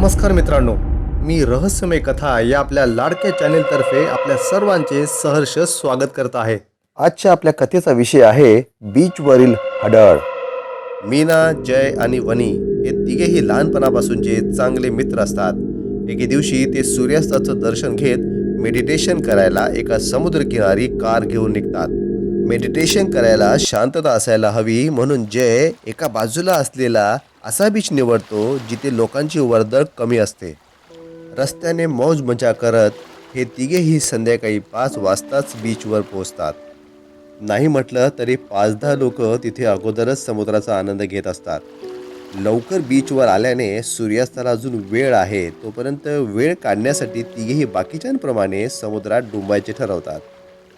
नमस्कार मित्रांनो मी रहस्यमय कथा या आपल्या लाडक्या चॅनेलतर्फे आपल्या सर्वांचे सहर्ष स्वागत करत आहे. आजच्या आपल्या कथेचा विषय आहे बीचवरील हडळ. मीना जय आणि वनी हे तिघेही लहानपणापासूनचे चांगले मित्र असतात. एके दिवशी ते सूर्यास्ताचं दर्शन घेत मेडिटेशन करायला एका समुद्रकिनारी कार घेऊन निघतात. मेडिटेशन करायला शांतता असायला हवी. म्हणून जय एका बाजूला असलेला असा बीच निवडतो जिथे लोकांची वर्दळ कमी असते. रस्त्याने मौज मजा करत हे तिघेही संध्याकाळी पाच वाजताच बीचवर पोहोचतात. नाही म्हटलं तरी पाच दहा लोक तिथे अगोदरच समुद्राचा आनंद घेत असतात. लवकर बीचवर आल्याने सूर्यास्ताला अजून वेळ आहे तोपर्यंत वेळ काढण्यासाठी तिघेही बाकीच्यांप्रमाणे समुद्रात डुंबायचे ठरवतात.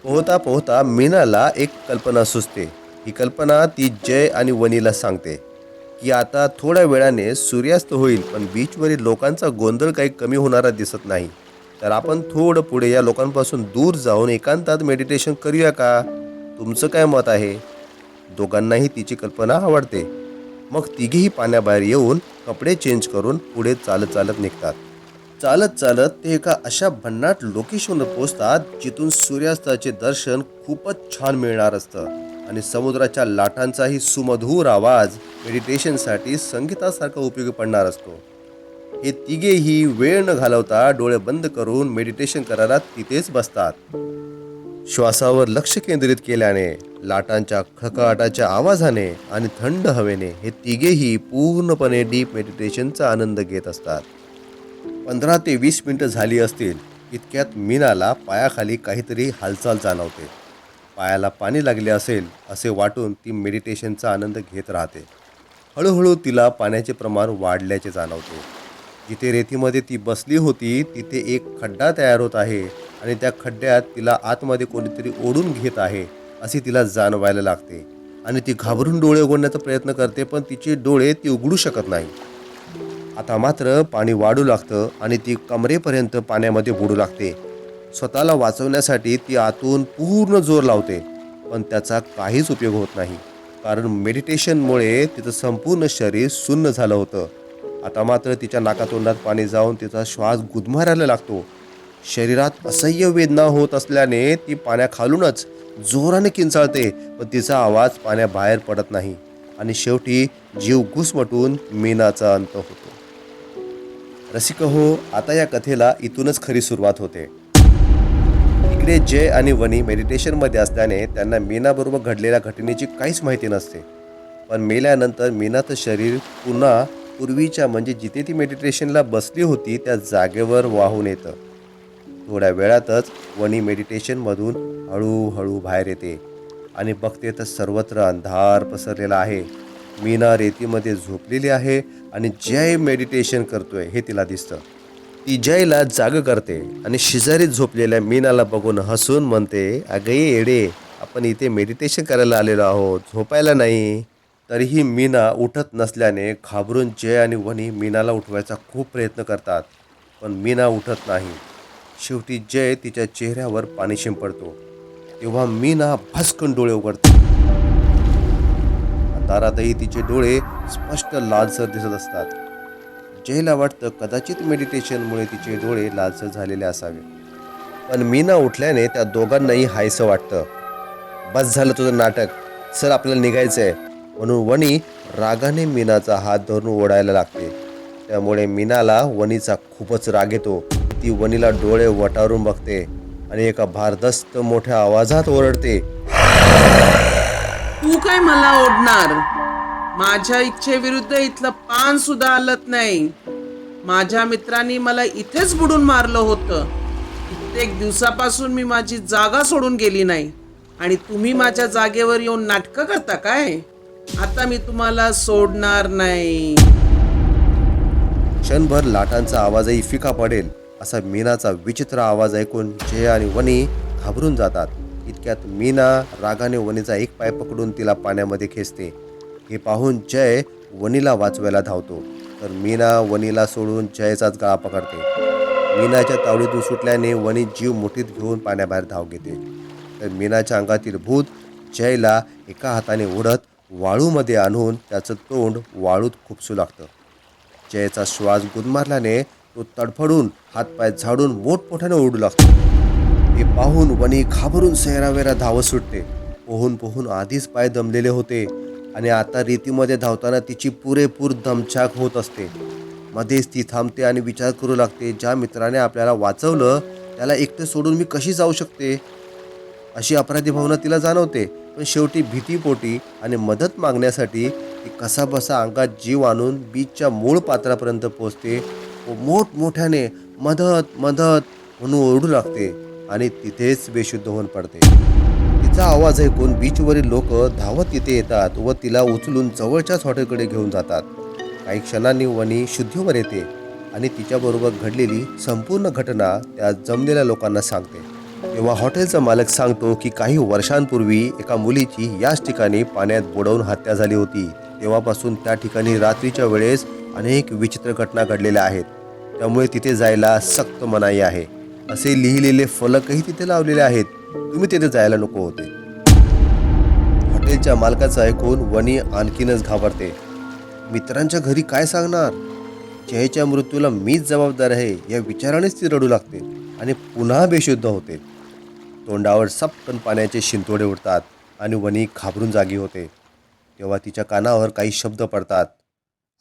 पोहता पोहता मीनाला एक कल्पना सुचते. ही कल्पना ती जय आणि वनीला सांगते की आता थोड्या वेळाने सूर्यास्त होईल पण बीचवरील लोकांचा गोंधळ काही कमी होणारा दिसत नाही. तर आपण थोडं पुढे या लोकांपासून दूर जाऊन एकांतात मेडिटेशन करूया का? तुमचं काय मत आहे? दोघांनाही तिची कल्पना आवडते. मग तिघेही पाण्याबाहेर येऊन कपडे चेंज करून पुढे चालत चालत निघतात. चालत चालत ते एका अशा भन्नाट लोकेशनवर पोहोचतात जिथून सूर्यास्ताचे दर्शन खूपच छान मिळणार असतं. आणि समुद्राच्या लाटांचाही सुमधूर आवाज मेडिटेशनसाठी संगीतासारखा उपयोगी पडणार असतो. हे तिघेही वेळ न घालवता डोळे बंद करून मेडिटेशन करायला तिथेच बसतात. श्वासावर लक्ष केंद्रित केल्याने लाटांच्या खळखळाटाच्या आवाजाने आणि थंड हवेने हे तिघेही पूर्णपणे डीप मेडिटेशनचा आनंद घेत असतात. पंधरा ते वीस मिनटं झाली असतील इतक्यात मीनाला पायाखाली काहीतरी हालचाल जाणवते. पायाला पाणी लागले असेल असे वाटून ती मेडिटेशनचा आनंद घेत राहते. हळूहळू तिला पाण्याचे प्रमाण वाढल्याचे जाणवते. जिथे रेतीमध्ये ती बसली होती तिथे एक खड्डा तयार होत आहे आणि त्या खड्ड्यात तिला आतमध्ये कोणीतरी ओढून घेत आहे असे तिला जाणवायला लागते. आणि ती घाबरून डोळे उघडण्याचा प्रयत्न करते पण तिचे डोळे ती उघडू शकत नाही. आता मात्र पाणी वाढू लागतं आणि ती कमरेपर्यंत पाण्यामध्ये बुडू लागते. स्वतःला वाचवण्यासाठी ती आतून पूर्ण जोर लावते पण त्याचा काहीच उपयोग होत नाही. कारण मेडिटेशनमुळे तिचं संपूर्ण शरीर सुन्न झालं होतं. आता मात्र तिच्या नाकातोंडात पाणी जाऊन तिचा श्वास गुदमरायला लागतो. शरीरात असह्य वेदना होत असल्याने ती पाण्याखालूनच जोराने किंचाळते पण तिचा आवाज पाण्याबाहेर पडत नाही. आणि शेवटी जीव घुसमटून मीनाचा अंत होतो. रसिक हो आता या कथेला इथूनच खरी सुरुवात होते. इकडे जय आणि वनी मेडिटेशनमध्ये असल्याने त्यांना मीनाबरोबर घडलेल्या घटनेची काहीच माहिती नसते. पण मेल्यानंतर मीनाचं शरीर पुन्हा पूर्वीच्या म्हणजे जिथे ती मेडिटेशनला बसली होती त्या जागेवर वाहून येतं. थोड्या वेळातच वनी मेडिटेशनमधून हळूहळू बाहेर येते आणि बघते तर सर्वत्र अंधार पसरलेला आहे. मीना रेतीमध्ये झोपलेली आहे आणि जय मेडिटेशन करतोय हे तिला दिसतं. ती जयला जाग करते आणि शेजारीत झोपलेल्या मीनाला बघून हसून म्हणते अगं येडे आपण इथे मेडिटेशन करायला आलेलो आहोत. झोपायला नाही. तरीही मीना उठत नसल्याने घाबरून जय आणि वनी मीनाला उठवायचा खूप प्रयत्न करतात पण मीना उठत नाही. शेवटी जय तिच्या चेहऱ्यावर पाणी शिंपडतो. तेव्हा मीना भस्कन डोळे उघडते. दारातही तिचे डोळे स्पष्ट लालसर दिसत असतात. जयला वाटतं कदाचित मेडिटेशनमुळे तिचे डोळे लालसर झालेले असावे. पण मीना उठल्याने त्या दोघांनाही हायसं वाटतं. बस झालं तुझं नाटक. सर आपल्याला निघायचं आहे म्हणून वणी रागाने मीनाचा हात धरून ओढायला लागते. त्यामुळे मीनाला वणीचा खूपच राग येतो. ती वणीला डोळे वटारून बघते आणि एका भारदस्त मोठ्या आवाजात ओरडते. तू काय मला ओढणार? माझ्या इच्छेविरुद्ध इथलं पान सुद्धा हलत नाही. माझ्या मित्रांनी मला इथेच बुडून मारलं होतं. कित्येक दिवसापासून मी माझी जागा सोडून गेली नाही. आणि तुम्ही माझ्या जागेवर येऊन नाटकं करता काय? आता मी तुम्हाला सोडणार नाही. क्षणभर लाटांचा आवाजही फिका पडेल असा मीनाचा विचित्र आवाज ऐकून जय आणि वनी घाबरून जातात. इतक्यात मीना रागाने वनीचा एक पाय पकडून तिला पाण्यामध्ये खेचते. हे पाहून जय वनीला वाचवायला धावतो. तर मीना वनीला सोडून जयचाच गळा पकडते. मीनाच्या तावडीतून सुटल्याने वनी जीव मुठीत घेऊन पाण्याबाहेर धाव घेते. तर मीनाच्या अंगातील भूत जयला एका हाताने ओढत वाळूमध्ये आणून त्याचं तोंड वाळूत खुपसू लागतं. जयचा श्वास गुदमारल्याने तो तडफडून हातपाय झाडून मोठमोठ्याने ओढू लागतो. हे पाहून वनी घाबरून सेरावेरा धावत सुटते. पोहून पोहून आधीच पाय दमलेले होते आणि आता रेतीमध्ये धावताना तिची पुरेपूर दमछाक होत असते. मध्येच ती थांबते आणि विचार करू लागते ज्या मित्राने आपल्याला वाचवलं त्याला एकटं सोडून मी कशी जाऊ शकते? अशी अपराधी भावना तिला जाणवते पण शेवटी भीतीपोटी आणि मदत मागण्यासाठी ती कसाबसा अंगात जीव आणून बीचच्या मूळ पात्रापर्यंत पोहोचते व मोठमोठ्याने मदत मदत म्हणून ओरडू लागते. आणि तिथेच बेशुद्ध होऊन पडते. तिचा आवाज ऐकून बीचवरील लोक धावत तिथे येतात व तिला उचलून जवळच्याच हॉटेलकडे घेऊन जातात. काही क्षणांनी वणी शुद्धीवर येते आणि तिच्याबरोबर घडलेली संपूर्ण घटना त्या जमलेल्या लोकांना सांगते. तेव्हा हॉटेलचा मालक सांगतो की काही वर्षांपूर्वी एका मुलीची याच ठिकाणी पाण्यात बुडवून हत्या झाली होती. तेव्हापासून त्या ठिकाणी रात्रीच्या वेळेस अनेक विचित्र घटना घडलेल्या आहेत. त्यामुळे तिथे जायला सक्त मनाई आहे. असे लिहिलेले फलकही तिथे लावलेले आहेत. तुम्ही तिथे जायला नको होते. हॉटेलच्या मालकाचं ऐकून वनी आणखीनच घाबरते. मित्रांच्या घरी काय सांगणार? जयच्या मृत्यूला मीच जबाबदार आहे या विचारानेच ती रडू लागते आणि पुन्हा बेशुद्ध होते. तोंडावर सपकन पाण्याचे शिंतोडे उडतात आणि वनी घाबरून जागी होते. तेव्हा तिच्या कानावर काही शब्द पडतात.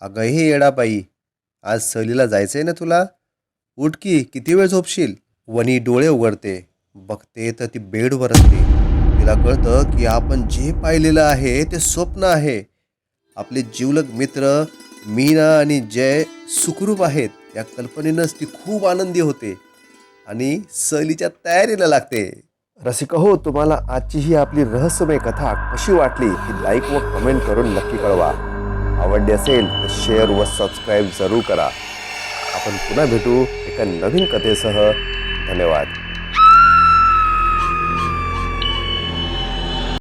अगं हे येडाबाई आज सहलीला जायचं आहे ना तुला? उठकी किती वेळ झोपशील? वनी डोळे उघडते बघते तर ती बेडवर असते तिला कळतं की आपण जे पाहिलेलं आहे ते स्वप्न आहे. आपले जीवलग मित्र मीना आणि जय सुखरूप आहेत. या कल्पनेनंच ती खूप आनंदी होते आणि सहलीच्या तयारीला लागते. रसिक हो तुम्हाला आजची ही आपली रहस्यमय कथा कशी वाटली ही लाईक व कमेंट करून नक्की कळवा. आवडली असेल तर शेअर व सबस्क्राईब जरूर करा. आपण पुन्हा भेटू एका नवीन कथेसह. धन्यवाद.